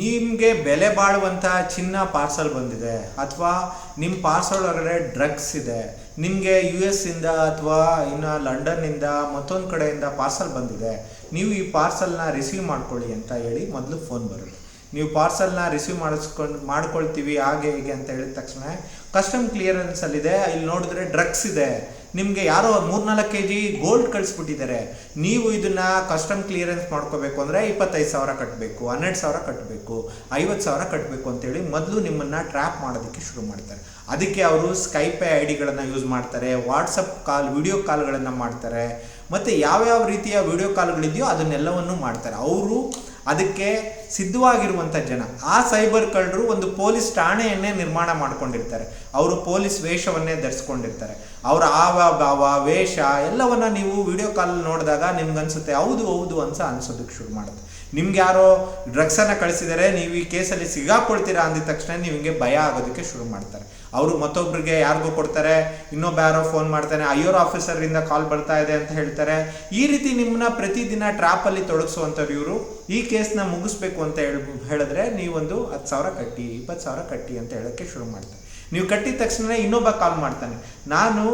ನಿಮಗೆ ಬೆಲೆ ಬಾಳುವಂಥ ಚಿನ್ನ ಪಾರ್ಸಲ್ ಬಂದಿದೆ ಅಥವಾ ನಿಮ್ಮ ಪಾರ್ಸಲ್ ಒಳಗಡೆ ಡ್ರಗ್ಸ್ ಇದೆ, ನಿಮಗೆ ಯು ಎಸ್ ಇಂದ ಅಥವಾ ಇನ್ನು ಲಂಡನ್ನಿಂದ ಮತ್ತೊಂದು ಕಡೆಯಿಂದ ಪಾರ್ಸಲ್ ಬಂದಿದೆ, ನೀವು ಈ ಪಾರ್ಸಲ್ನ ರಿಸೀವ್ ಮಾಡ್ಕೊಳ್ಳಿ ಅಂತ ಹೇಳಿ ಮೊದಲು ಫೋನ್ ಬರುತ್ತೆ. ನೀವು ಪಾರ್ಸಲ್ನ ರಿಸೀವ್ ಮಾಡಿಸ್ಕೊಂಡು, ಮಾಡ್ಕೊಳ್ತೀವಿ ಹಾಗೆ ಹೀಗೆ ಅಂತ ಹೇಳಿದ ತಕ್ಷಣ ಕಸ್ಟಮ್ ಕ್ಲಿಯರೆನ್ಸಲ್ಲಿದೆ ಇಲ್ಲಿ ನೋಡಿದ್ರೆ ಡ್ರಗ್ಸ್ ಇದೆ. ನಿಮಗೆ ಯಾರೋ ಮೂರ್ನಾಲ್ಕು ಕೆ ಜಿ ಗೋಲ್ಡ್ ಕಳಿಸ್ಬಿಟ್ಟಿದ್ದಾರೆ. ನೀವು ಇದನ್ನ ಕಸ್ಟಮ್ ಕ್ಲಿಯರೆನ್ಸ್ ಮಾಡ್ಕೋಬೇಕು ಅಂದರೆ ಇಪ್ಪತ್ತೈದು ಸಾವಿರ ಕಟ್ಟಬೇಕು ಹನ್ನೆರಡು ಸಾವಿರ ಕಟ್ಟಬೇಕು ಐವತ್ತು ಸಾವಿರ ಕಟ್ಟಬೇಕು ಅಂತೇಳಿ ಮೊದಲು ನಿಮ್ಮನ್ನು ಟ್ರ್ಯಾಪ್ ಮಾಡೋದಕ್ಕೆ ಶುರು ಮಾಡ್ತಾರೆ. ಅದಕ್ಕೆ ಅವರು ಸ್ಕೈಪೆ ಐ ಡಿಗಳನ್ನು ಯೂಸ್ ಮಾಡ್ತಾರೆ ವಾಟ್ಸಪ್ ಕಾಲ್ ವಿಡಿಯೋ ಕಾಲ್ಗಳನ್ನು ಮಾಡ್ತಾರೆ. ಮತ್ತು ಯಾವ್ಯಾವ ರೀತಿಯ ವಿಡಿಯೋ ಕಾಲ್ಗಳಿದೆಯೋ ಅದನ್ನೆಲ್ಲವನ್ನು ಮಾಡ್ತಾರೆ. ಅವರು ಅದಕ್ಕೆ ಸಿದ್ಧವಾಗಿರುವಂಥ ಜನ. ಆ ಸೈಬರ್ ಕಳ್ಳರು ಒಂದು ಪೊಲೀಸ್ ಠಾಣೆಯನ್ನೇ ನಿರ್ಮಾಣ ಮಾಡ್ಕೊಂಡಿರ್ತಾರೆ. ಅವರು ಪೊಲೀಸ್ ವೇಷವನ್ನೇ ಧರಿಸ್ಕೊಂಡಿರ್ತಾರೆ. ಅವರ ಆವ ಭಾವ ವೇಷ ಎಲ್ಲವನ್ನ ನೀವು ವಿಡಿಯೋ ಕಾಲ್ ನೋಡಿದಾಗ ನಿಮ್ಗನ್ಸುತ್ತೆ ಹೌದು ಹೌದು ಅಂತ ಅನ್ಸೋದಕ್ಕೆ ಶುರು ಮಾಡುತ್ತೆ. ನಿಮ್ಗೆ ಯಾರೋ ಡ್ರಗ್ಸನ್ನು ಕಳಿಸಿದರೆ, ನೀವು ಈ ಕೇಸಲ್ಲಿ ಸಿಗಾಕೊಳ್ತೀರಾ ಅಂದಿದ ತಕ್ಷಣ ನಿಮಗೆ ಭಯ ಆಗೋದಕ್ಕೆ ಶುರು ಮಾಡ್ತಾರೆ. ಅವರು ಮತ್ತೊಬ್ಬರಿಗೆ ಯಾರಿಗೂ ಕೊಡ್ತಾರೆ, ಇನ್ನೊಬ್ಬ ಯಾರೋ ಫೋನ್ ಮಾಡ್ತಾನೆ ಐಯೋರ್ ಆಫೀಸರಿಂದ ಕಾಲ್ ಬರ್ತಾ ಇದೆ ಅಂತ ಹೇಳ್ತಾರೆ. ಈ ರೀತಿ ನಿಮ್ಮನ್ನ ಪ್ರತಿದಿನ ಟ್ರ್ಯಾಪಲ್ಲಿ ತೊಡಗಿಸುವಂಥವ್ರು ಇವರು. ಈ ಕೇಸ್ನ ಮುಗಿಸ್ಬೇಕು ಅಂತ ಹೇಳಿ, ಹೇಳಿದ್ರೆ ನೀವೊಂದು ಹತ್ತು ಸಾವಿರ ಕಟ್ಟಿ, ಇಪ್ಪತ್ತು ಸಾವಿರ ಕಟ್ಟಿ ಅಂತ ಹೇಳೋಕ್ಕೆ ಶುರು ಮಾಡ್ತಾರೆ. ನೀವು ಕಟ್ಟಿದ ತಕ್ಷಣ ಇನ್ನೊಬ್ಬ ಕಾಲ್ ಮಾಡ್ತಾನೆ, ನಾನು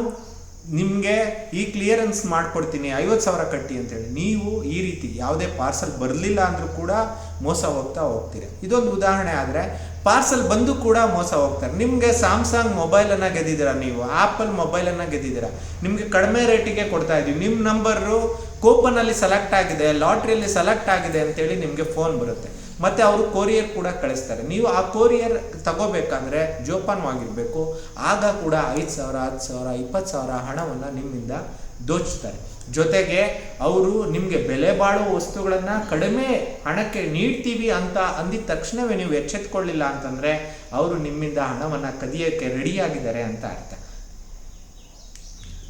ನಿಮಗೆ ಈ ಕ್ಲಿಯರೆನ್ಸ್ ಮಾಡ್ಕೊಡ್ತೀನಿ, ಐವತ್ತು ಸಾವಿರ ಕಟ್ಟಿ ಅಂತೇಳಿ ನೀವು ಈ ರೀತಿ ಯಾವುದೇ ಪಾರ್ಸಲ್ ಬರಲಿಲ್ಲ ಅಂದರೂ ಕೂಡ ಮೋಸ ಹೋಗ್ತಾ ಹೋಗ್ತೀರಿ. ಇದೊಂದು ಉದಾಹರಣೆ ಆದರೆ ಪಾರ್ಸಲ್ ಬಂದು ಕೂಡ ಮೋಸ ಹೋಗ್ತಾರೆ. ನಿಮಗೆ ಸ್ಯಾಮ್ಸಂಗ್ ಮೊಬೈಲನ್ನು ಗೆದ್ದಿದ್ದೀರಾ ನೀವು? ಆ್ಯಪಲ್ ಮೊಬೈಲನ್ನು ಗೆದ್ದಿದ್ದೀರಾ? ನಿಮಗೆ ಕಡಿಮೆ ರೇಟಿಗೆ ಕೊಡ್ತಾ ಇದ್ದೀವಿ. ನಿಮ್ಮ ನಂಬರು ಕೂಪನಲ್ಲಿ ಸೆಲೆಕ್ಟ್ ಆಗಿದೆ ಲಾಟ್ರಿಯಲ್ಲಿ ಸೆಲೆಕ್ಟ್ ಆಗಿದೆ ಅಂತೇಳಿ ನಿಮಗೆ ಫೋನ್ ಬರುತ್ತೆ. ಮತ್ತು ಅವರು ಕೊರಿಯರ್ ಕೂಡ ಕಳಿಸ್ತಾರೆ. ನೀವು ಆ ಕೊರಿಯರ್ ತಗೋಬೇಕಂದ್ರೆ ಜೋಪಾನವಾಗಿರ್ಬೇಕು ಆಗ ಕೂಡ ಐದು ಸಾವಿರ, ಹತ್ತು ಸಾವಿರ, ಇಪ್ಪತ್ತು ಸಾವಿರ ಹಣವನ್ನು ನಿಮ್ಮಿಂದ ದೋಚುತ್ತಾರೆ ಜೊತೆಗೆ ಅವರು ನಿಮಗೆ ಬೆಲೆ ಬಾಳುವ ವಸ್ತುಗಳನ್ನು ಕಡಿಮೆ ಹಣಕ್ಕೆ ನೀಡ್ತೀವಿ ಅಂತ ಅಂದಿದ ತಕ್ಷಣವೇ ನೀವು ಎಚ್ಚೆತ್ಕೊಳ್ಳಿಲ್ಲ ಅಂತಂದರೆ ಅವರು ನಿಮ್ಮಿಂದ ಹಣವನ್ನು ಕದಿಯೋಕ್ಕೆ ರೆಡಿಯಾಗಿದ್ದಾರೆ ಅಂತ ಅರ್ಥ.